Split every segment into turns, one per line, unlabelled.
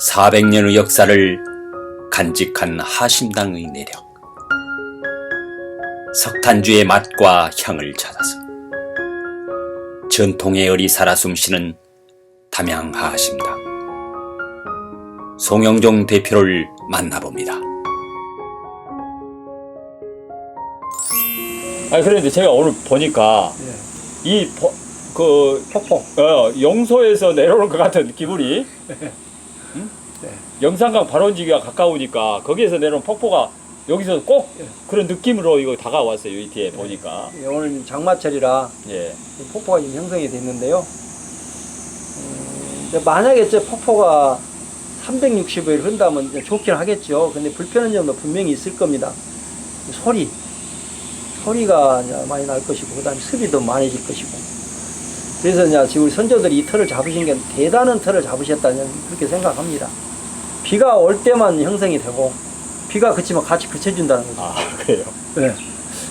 400년의 역사를 간직한 하심당의 내력. 석탄주의 맛과 향을 찾아서 전통의 열이 살아 숨쉬는 담양 하심당. 송영종 대표를 만나봅니다.
아니 그런데 제가 오늘 보니까 이그
폭포.
어, 용소에서 내려오는 것 같은 기분이 응?
네.
영산강 발원지기가 가까우니까 거기에서 내려온 폭포가 여기서 꼭 그런 느낌으로 이거 다가왔어요 이 뒤에 보니까
예, 오늘 장마철이라
예.
이 폭포가 지금 형성이 됐는데요. 음, 만약에 저 폭포가 360일 흐른다면 이제 좋긴 하겠죠. 근데 불편한 점도 분명히 있을 겁니다. 소리. 소리가 많이 날 것이고, 그 다음에 습이도 많아질 것이고. 그래서 이제 지금 우리 선조들이 이 틀을 잡으신 게 대단한 틀을 잡으셨다는 그렇게 생각합니다. 비가 올 때만 형성이 되고, 비가 그치면 같이 그쳐준다는 거죠.
아 그래요.
네.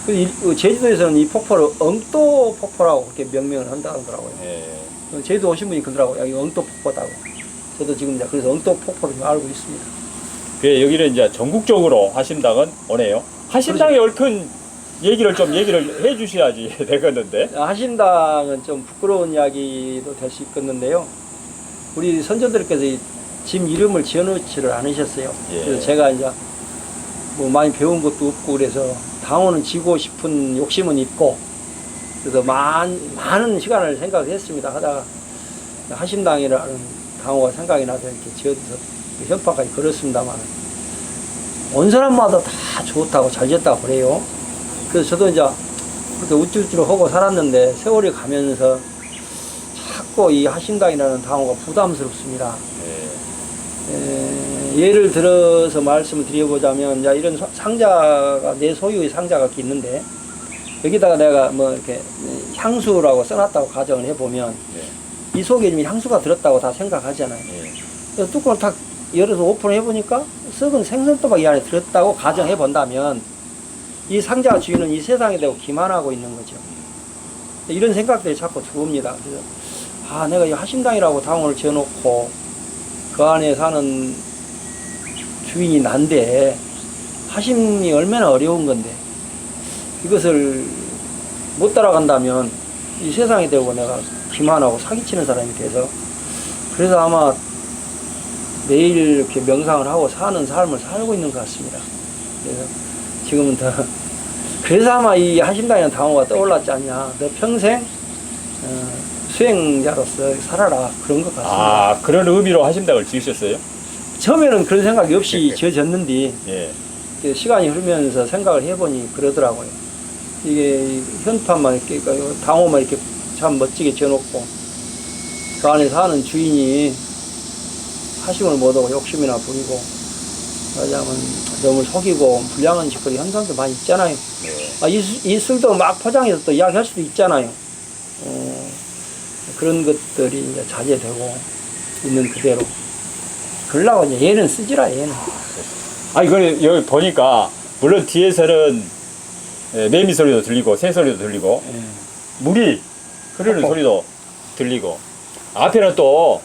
그 이- 그 제주도에서는 이 폭포를 엉또 폭포라고 그렇게 명명을 한다 하더라고요.
예.
그 제주도 오신 분이 그러더라고요. 여기 엉또 폭포다고. 저도 지금 이제 그래서 엉또 폭포를 좀 알고 있습니다.
그 여기는 이제 전국적으로 하심당은 오네요. 하심당에 얽힌 얘기를 좀 얘기를 해 주셔야지 되겠는데.
하신당은 좀 부끄러운 이야기도 될 수 있겠는데요. 우리 선조들께서 이 짐 이름을 지어놓지를 않으셨어요.
예.
그래서 제가 이제 뭐 많이 배운 것도 없고 그래서 당호는 지고 싶은 욕심은 있고 그래서 많, 많은 시간을 생각했습니다. 하다가 하심당이라는 당호가 생각이 나서 이렇게 지어서 그 현파까지 걸었습니다만 온 사람마다 다 좋다고 잘 지었다고 그래요. 그래서 저도 이제 그렇게 우쭐우쭐 하고 살았는데 세월이 가면서 자꾸 이 하심당이라는 당호가 부담스럽습니다.
예.
에, 예를 들어서 말씀을 드려보자면, 자, 이런 소- 상자가, 내 소유의 상자가 있는데, 여기다가 내가 뭐 이렇게 향수라고 써놨다고 가정을 해보면,
예.
이 속에 이미 향수가 들었다고 다 생각하잖아요.
예.
그래서 뚜껑을 탁 열어서 오픈해보니까, 썩은 생선도박 이 안에 들었다고 가정해본다면, 이 상자 주인은 이 세상에 대고 기만하고 있는 거죠. 이런 생각들이 자꾸 들어옵니다. 그래서, 아, 내가 이 하심당이라고 당을 지어놓고, 그 안에 사는 주인이 난데, 하심이 얼마나 어려운 건데, 이것을 못 따라간다면, 이 세상에 대고 내가 기만하고 사기치는 사람이 돼서, 그래서 아마 매일 이렇게 명상을 하고 사는 삶을 살고 있는 것 같습니다. 그래서 지금은 더, 그래서 아마 이 하심당이라는 당호가 떠올랐지 않냐. 너 평생 어, 수행자로서 살아라. 그런 것 같습니다.
아 그런 의미로 하심당을 지으셨어요?
처음에는 그런 생각이 없이 지어졌는데,
예.
시간이 흐르면서 생각을 해보니 그러더라고요. 이게 이 현판만 이렇게, 그러니까 당호만 이렇게 참 멋지게 지어놓고, 그 안에 사는 주인이 하심을 못하고 욕심이나 부리고, 하자면 너무 속이고 불량한 짓거리 현상도 많이 있잖아요.
예.
아, 이, 수- 이 술도 막 포장해서 또 이야기할 수도 있잖아요. 어, 그런 것들이 이제 자제되고 있는 그대로. 그러려고 이제 얘는 쓰지라, 얘는.
아니 그 여기 보니까 물론 뒤에서는 예, 매미 소리도 들리고 새 소리도 들리고
예.
물이 흐르는
어.
소리도 들리고 앞에는 또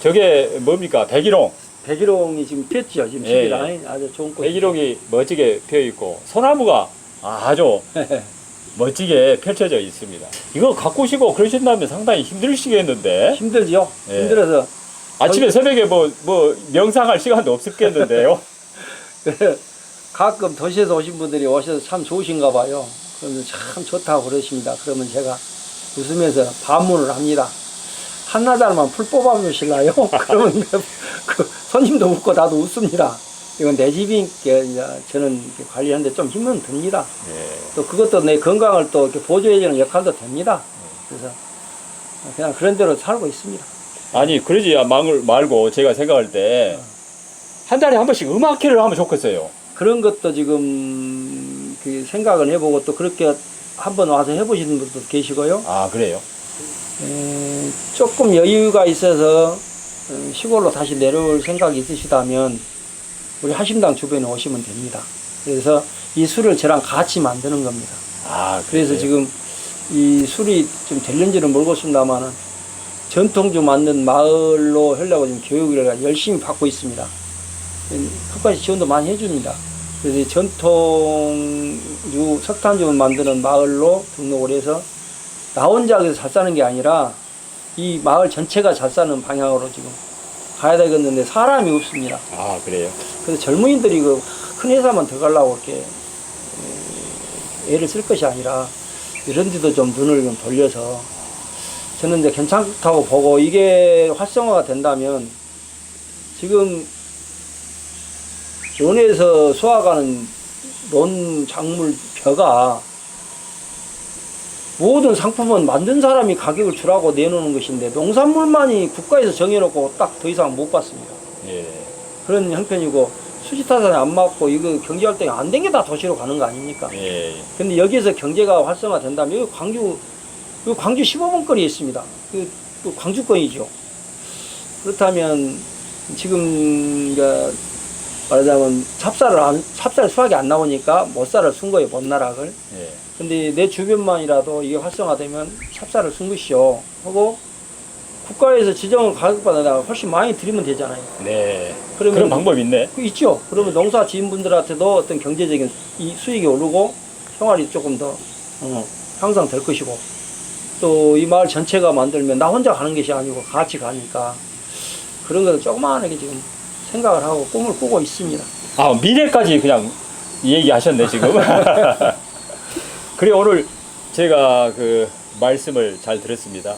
저게 뭡니까 백일홍
백일홍이 지금 피었죠, 지금
예,
집이라. 아주 좋은 꽃.
백일홍이 멋지게 피어 있고 소나무가 아주 멋지게 펼쳐져 있습니다. 이거 가꾸시고 그러신다면 상당히 힘드시겠는데
힘들죠?
예.
힘들어서.
아침에 새벽에 뭐 뭐 명상할 시간도 없었겠는데요.
그래, 가끔 도시에서 오신 분들이 오셔서 참 좋으신가 봐요. 그러면 참 좋다고 그러십니다. 그러면 제가 웃으면서 반문을 합니다. 한나절만 풀 뽑아주실라요? 그러면 그, 그 손님도 웃고 나도 웃습니다. 이건 내 집이니까 저는 관리하는데 좀 힘은 듭니다.
예.
또 그것도 내 건강을 또 이렇게 보조해주는 역할도 됩니다. 그래서 그냥 그런 대로 살고 있습니다.
아니 그러지 말- 말고 제가 생각할 때 한 달에 한 번씩 음악회를 하면 좋겠어요.
그런 것도 지금 그 생각을 해보고 또 그렇게 한번 와서 해보시는 분도 계시고요.
아 그래요?
에, 조금 여유가 있어서 어, 시골로 다시 내려올 생각이 있으시다면 우리 하심당 주변에 오시면 됩니다. 그래서 이 술을 저랑 같이 만드는 겁니다.
아
그래서? 지금 이 술이 좀 될는지는 모르겠습니다만은 전통주 만든 마을로 하려고 지금 교육을 열심히 받고 있습니다. 끝까지 지원도 많이 해줍니다. 그래서 이 전통주, 석탄주 만드는 마을로 등록을 해서 나 혼자 그래서 잘 사는 게 아니라 이 마을 전체가 잘 사는 방향으로 지금 가야 되겠는데 사람이 없습니다.
아 그래요.
그래서 젊은이들이 그 큰 회사만 들어가려고 이렇게 에, 애를 쓸 것이 아니라 이런 데도 좀 눈을 좀 돌려서 저는 이제 괜찮다고 보고 이게 활성화가 된다면 지금 논에서 수확하는 논 작물 벼가 모든 상품은 만든 사람이 가격을 주라고 내놓는 것인데 농산물만이 국가에서 정해놓고 딱 더 이상 못 받습니다.
예.
그런 형편이고 수지타산에 안 맞고 이거 경제 활동이 안 된 게 다 도시로 가는 거 아닙니까?
예.
근데 여기에서 경제가 활성화된다면 여기 광주 여기 광주 15분 거리에 있습니다. 그, 그 광주권이죠. 그렇다면 지금 이제 말하자면 찹쌀을 안, 찹쌀 수확이 안 나오니까 못살을 순 거예요 못나락을.
예.
근데 내 주변만이라도 이게 활성화되면 찹쌀을 순 것이요 하고 국가에서 지정한 가격보다 훨씬 많이 드리면 되잖아요.
네.
그러면
그런 방법이 있네.
그 있죠. 그러면 농사 지인분들한테도 어떤 경제적인 이 수익이 오르고 생활이 조금 더 어, 향상될 것이고 또 이 마을 전체가 만들면 나 혼자 가는 것이 아니고 같이 가니까 그런 것을 조그마하게 지금 생각을 하고 꿈을 꾸고 있습니다.
아 미래까지 그냥 얘기하셨네 지금. 그래 오늘 제가 그 말씀을 잘 들었습니다.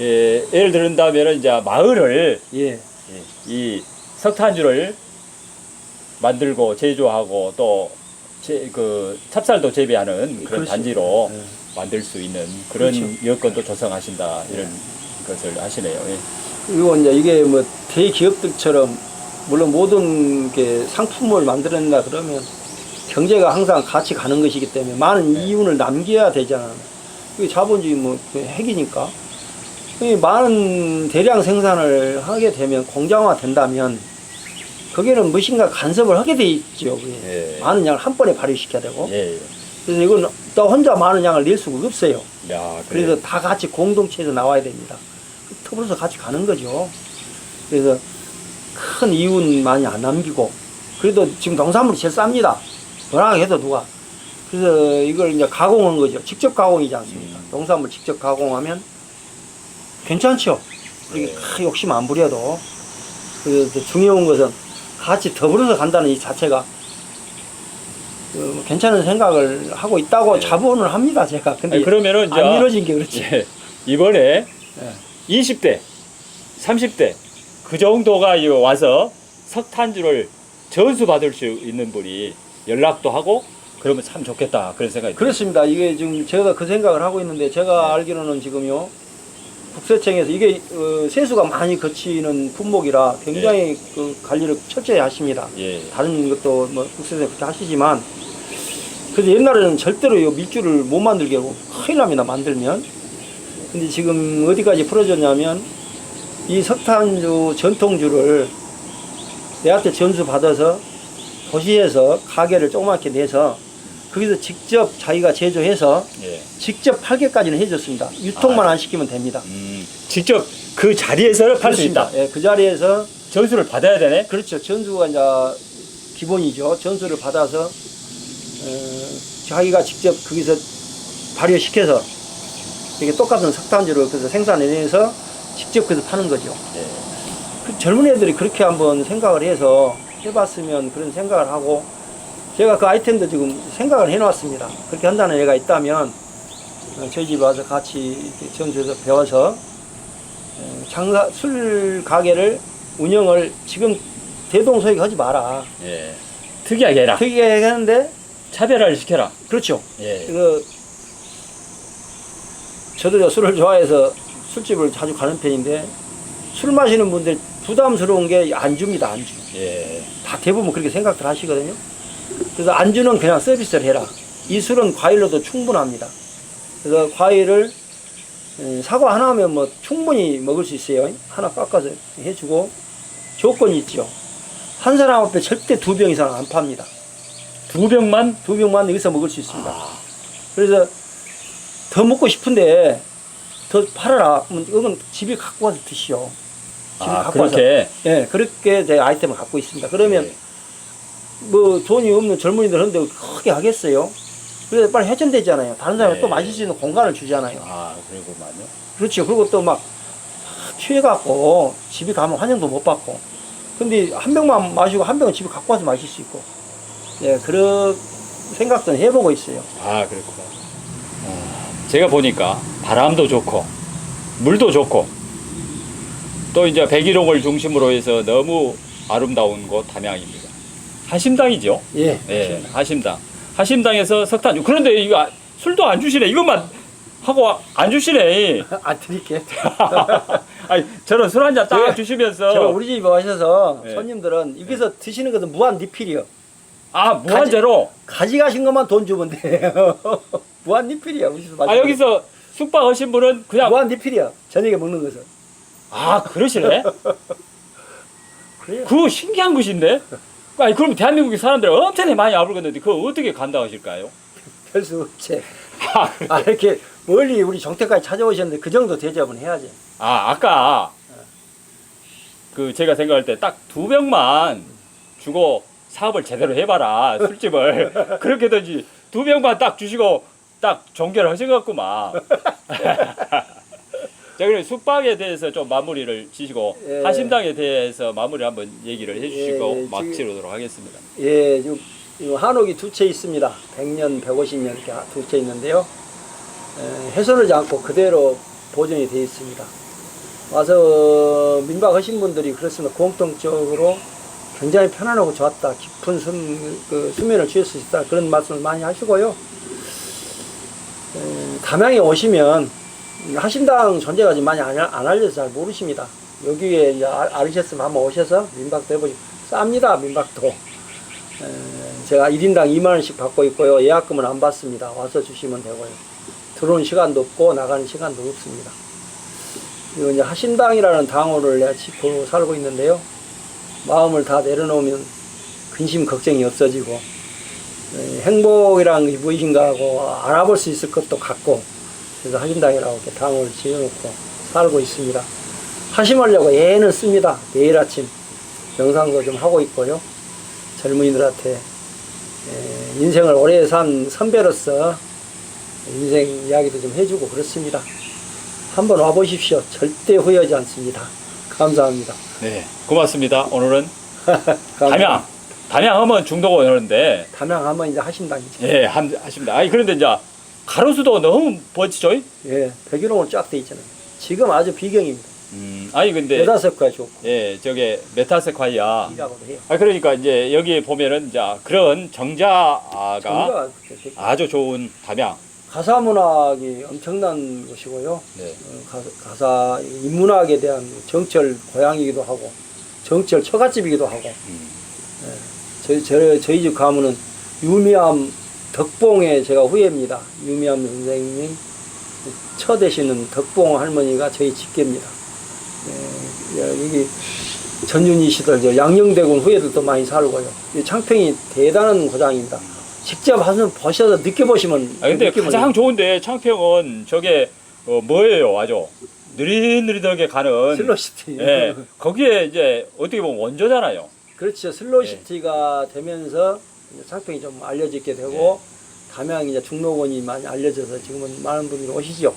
예, 예를 들은다면 이제 마을을
예,
예, 이 석탄주를 만들고 제조하고 또그 찹쌀도 재배하는 그런
그렇죠.
단지로
예.
만들 수 있는 그런
그렇죠.
여건도 조성하신다 이런 것을 하시네요. 예.
그리고 이제 이게 뭐 대기업들처럼 물론 모든 게 상품을 만들어낸다 그러면 경제가 항상 같이 가는 것이기 때문에 많은 이윤을 남겨야 되잖아. 이게 자본주의 뭐그 핵이니까. 이 많은 대량 생산을 하게 되면 공장화 된다면 거기는 무엇인가 간섭을 하게 돼 있죠. 그게.
예.
많은 양을 한 번에 발휘시켜야 되고.
예. 예.
그래서 이건 또 혼자 많은 양을 낼 수가 없어요.
야, 그래요.
그래서 다 같이 공동체에서 나와야 됩니다. 더불어서 같이 가는 거죠. 그래서 큰 이윤 많이 안 남기고 그래도 지금 농산물이 제일 쌉니다. 뭐라 해도 누가. 그래서 이걸 이제 가공한 거죠. 직접 가공이지 않습니까?
음.
농산물 직접 가공하면 괜찮죠. 이게
네.
크 욕심 안 부려도. 그래서 중요한 것은 같이 더불어서 간다는 이 자체가 그 괜찮은 생각을 하고 있다고
네.
자부를 합니다, 제가. 근데
아니, 그러면은 이제
안 이루어진 게 그렇지.
예, 이번에
예.
20대, 30대 그 정도가 이 와서 석탄주를 전수 받을 수 있는 분이 연락도 하고 그러면 참 좋겠다 그런 생각이.
그렇습니다. 이게 지금 제가 그 생각을 하고 있는데 제가 알기로는 지금요 국세청에서 이게 어, 세수가 많이 거치는 품목이라 굉장히 그 관리를 철저히 하십니다.
예.
다른 것도 뭐 국세청 그렇게 하시지만 그래서 옛날에는 절대로 이 밀주를 못 만들게 하고 큰일 납니다 만들면 근데 지금 어디까지 풀어졌냐면 이 석탄주 전통주를 내한테 전수 받아서 도시에서 가게를 조그맣게 내서 거기서 직접 자기가 제조해서
예.
직접 팔게까지는 해줬습니다. 유통만 안 시키면 됩니다.
음, 직접 그 자리에서 팔 수 있다.
예, 그 자리에서
전수를 받아야 되네.
그렇죠. 전수가 이제 기본이죠. 전수를 받아서 어, 자기가 직접 거기서 발효시켜서 이게 똑같은 석탄주를 그래서 생산해내서 직접 그래서 파는 거죠.
예.
그 젊은 애들이 그렇게 한번 생각을 해서 해봤으면 그런 생각을 하고 제가 그 아이템도 지금 생각을 해놨습니다. 그렇게 한다는 애가 있다면 어, 저희 집에 와서 같이 전주에서 배워서 어, 장사 술 가게를 운영을 지금 대동소이하게 하지 마라.
예. 특이하게 해라.
특이하게 하는데
차별화를 시켜라.
그렇죠.
예.
그 저도 저 술을 좋아해서 술집을 자주 가는 편인데 술 마시는 분들 부담스러운 게 안주입니다 안주.
예.
다 대부분 그렇게 생각들 하시거든요. 그래서 안주는 그냥 서비스를 해라. 이 술은 과일로도 충분합니다. 그래서 과일을 음, 사과 하나면 뭐 충분히 먹을 수 있어요. 하나 깎아서 해주고 조건이 있죠. 한 사람 앞에 절대 두 병 이상 안 팝니다.
두 병만
두 병만 여기서 먹을 수 있습니다.
아,
그래서 더 먹고 싶은데 더 팔아라. 그러면 집에 갖고 와서 드시오. 집에
아,
갖고 와서.
그렇게.
예, 그렇게 제 아이템을 갖고 있습니다. 그러면
네.
뭐 돈이 없는 젊은이들 한데 크게 하겠어요? 그래서 빨리 회전되잖아요. 다른 사람이
네.
또 마실 수 있는 공간을 주잖아요.
아, 그리고만요.
그렇죠. 그리고 또 막 취해갖고 집에 가면 환영도 못 받고. 근데 한 병만 마시고 한 병은 집에 갖고 와서 마실 수 있고. 예, 그런 생각도 해보고 있어요.
아, 그렇구나. 어, 제가 보니까 바람도 좋고, 물도 좋고, 또 이제 백일홍을 중심으로 해서 너무 아름다운 곳 담양입니다. 하심당이죠.
예.
예, 하심당. 하심당에서 석탄. 그런데 이거 아- 술도 안 주시네. 이것만 하고 안 주시네.
안 드릴게.
아니, 저는 술 한 잔 딱 주시면서.
제가 우리 집에 오셔서
네.
손님들은 여기서 드시는 것은 무한 리필이요.
아, 무한제로.
가져가신 것만 돈 주면 돼요. 무한 리필이야. 우리 집
아, 여기서 숙박 하신 분은 그냥.
무한 리필이야. 저녁에 먹는 것은.
아, 그러시네?
그래요.
그거 신기한 것인데? 아니, 그럼 대한민국 사람들 엄청나게 많이 아불겠는데 그거 어떻게 감당하실까요?
별수 없지.
아,
아, 이렇게 멀리 우리 정태까지 찾아오셨는데 그 정도 대접은 해야지.
아, 아까 그 제가 생각할 때 딱 두 병만 주고 사업을 제대로 해봐라 술집을 그렇게 든지 두 병만 딱 주시고 딱 종결 하셔갖구만 자 그럼 숙박에 대해서 좀 마무리를 지시고
예.
하심당에 대해서 마무리 한번 얘기를 해주시고
예, 예,
마치도록 하겠습니다
예, 지금 이 한옥이 두 채 있습니다. 100년, 150년 이렇게 두 채 있는데요. 에, 훼손하지 않고 그대로 보존이 되어 있습니다. 와서 민박하신 분들이 그렇습니다. 공통적으로 굉장히 편안하고 좋았다. 깊은 숨, 그 수면을 취할 수 있다. 그런 말씀을 많이 하시고요. 에, 담양에 오시면 하신당 존재가 지금 많이 안, 안 알려서 잘 모르십니다. 여기에 알으셨으면 한번 오셔서 민박도 해보시고 쌉니다. 민박도. 에, 제가 1인당 2만원씩 받고 있고요. 예약금은 안 받습니다. 와서 주시면 되고요. 들어오는 시간도 없고 나가는 시간도 없습니다. 그리고 이제 하신당이라는 당호를 내가 짚고 살고 있는데요. 마음을 다 내려놓으면 근심 걱정이 없어지고 에, 행복이란 게 무엇인가 하고 알아볼 수 있을 것도 같고 그래서 하신당이라고 이렇게 당호를 지어놓고 살고 있습니다. 하심하려고 애는 씁니다. 매일 아침 명상도 좀 하고 있고요. 젊은이들한테 에, 인생을 오래 산 선배로서 인생 이야기도 좀 해주고 그렇습니다. 한번 와보십시오. 절대 후회하지 않습니다. 감사합니다.
네 고맙습니다 오늘은
감사합니다.
담양 하면 중도가 오는데
담양하면 이제 하신당이죠.
예 함- 하십니다 아니 그런데 이제 가로수도 너무 멋지죠
예, 백일홍으로 쫙 돼 있잖아요. 지금 아주 비경입니다.
음 아니 근데
가 좋고
예 저게 메타세콰이아
이라고도 해요.
아 그러니까 이제 여기 보면은 이제 그런 정자가
정자가 그렇게
아주 좋은 담양.
가사 문학이 엄청난 곳이고요.
네.
어, 가- 가사 인문학에 대한 정철 고향이기도 하고 정철 처갓집이기도 하고
음.
저희 저, 저희 집 가문은 유미암 덕봉의 제가 후예입니다. 유미암 선생님 처 되시는 덕봉 할머니가 저희 직계입니다. 예, 예, 여기 전윤희 시절 저 양녕대군 후예들도 많이 살고요. 이 창평이 대단한 고장입니다. 직접 한번 보셔서 느껴보시면
아 근데 가장 좋은데 창평은 저게 어, 뭐예요, 아주 느릿느릿하게 가는.
슬로시티.
예. 거기에 이제 어떻게 보면 원조잖아요.
그렇죠. 슬로시티가 되면서 이제 창평이 좀 알려지게 되고 담양이 이제 중록원이 많이 알려져서 지금은 많은 분들이 오시죠.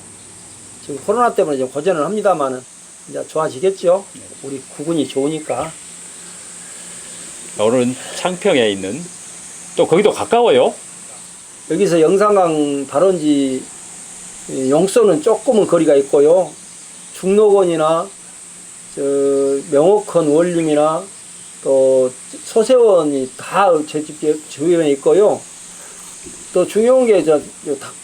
지금 코로나 때문에 좀 고전을 합니다만은 이제 좋아지겠죠. 우리 구군이 좋으니까.
오늘은 창평에 있는 또 거기도 가까워요.
여기서 영산강 발원지 이 용소는 조금은 거리가 있고요. 중록원이나 저 명옥헌 원림이나 또 소세원이 다 제 집 주변에 있고요. 또 중요한 게 저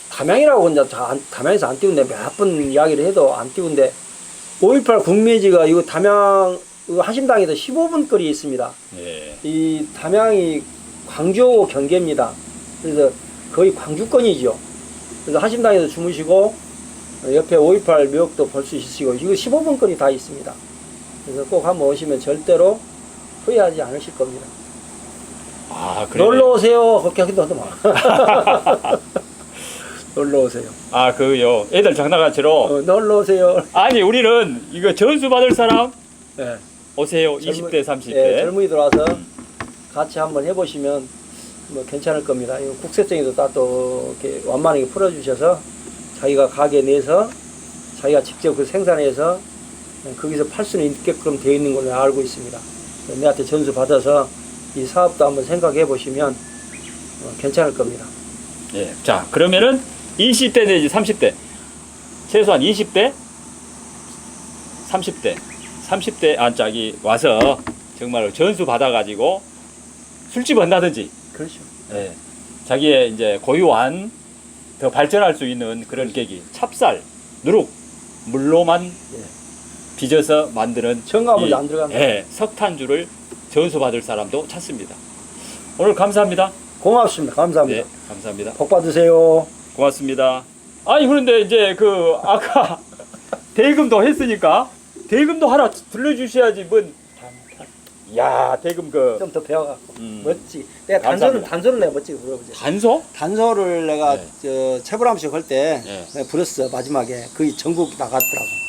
담양이라고 혼자 다 안- 담양에서 안 띄운데 몇 번 이야기를 해도 안 띄운데 5.18 국매지가 이거 담양 이거 하심당에서 15분 거리에 있습니다.
예.
이 담양이 광주하고 경계입니다. 그래서 거의 광주권이죠. 그래서 하심당에서 주무시고 옆에 5.18 묘역도 볼 수 있으시고 이거 15분 거리 다 있습니다. 그래서 꼭 한번 오시면 절대로 후회하지 않으실 겁니다.
아 그래.
놀러 오세요. 그렇게 하기도 하더만. 놀러 오세요.
아 그요 애들 장난같이로
어, 놀러 오세요.
아니 우리는 이거 전수 받을 사람
예.
오세요
젊은-
20대 30대
예, 젊은이들 와서 같이 한번 해보시면 뭐 괜찮을 겁니다. 이 국세청에도 다또 이렇게 완만하게 풀어주셔서 자기가 가게 내서 자기가 직접 그 생산해서 거기서 팔 수는 있게끔 되어 있는 걸로 알고 있습니다. 내한테 전수 받아서 이 사업도 한번 생각해 보시면 어, 괜찮을 겁니다.
예. 자 그러면은 20대 내지 30대 최소한 20대 30대 30대 안짝이 와서 정말 전수 받아가지고 술집 한다든지
그렇죠.
예. 자기의 이제 고유한 더 발전할 수 있는 그런 계기 찹쌀 누룩 물로만
예.
빚어서 만드는
첨가물이
이,
안 들어간다.
예, 석탄주를 전수 받을 사람도 찾습니다. 오늘 감사합니다.
고맙습니다. 감사합니다.
네, 감사합니다.
복 받으세요.
고맙습니다. 아니 그런데 이제 그 아까 대금도 했으니까 대금도 하나 들려주셔야지 뭔. 야 대금 그
좀 더 배워갖고
음,
멋지. 내가
감사합니다.
단소를 내가 멋지게 불러보자.
단소?
단소를 내가
네.
저 채불암식 할때
네.
내가 불었어 마지막에 거의 전국 나갔더라고.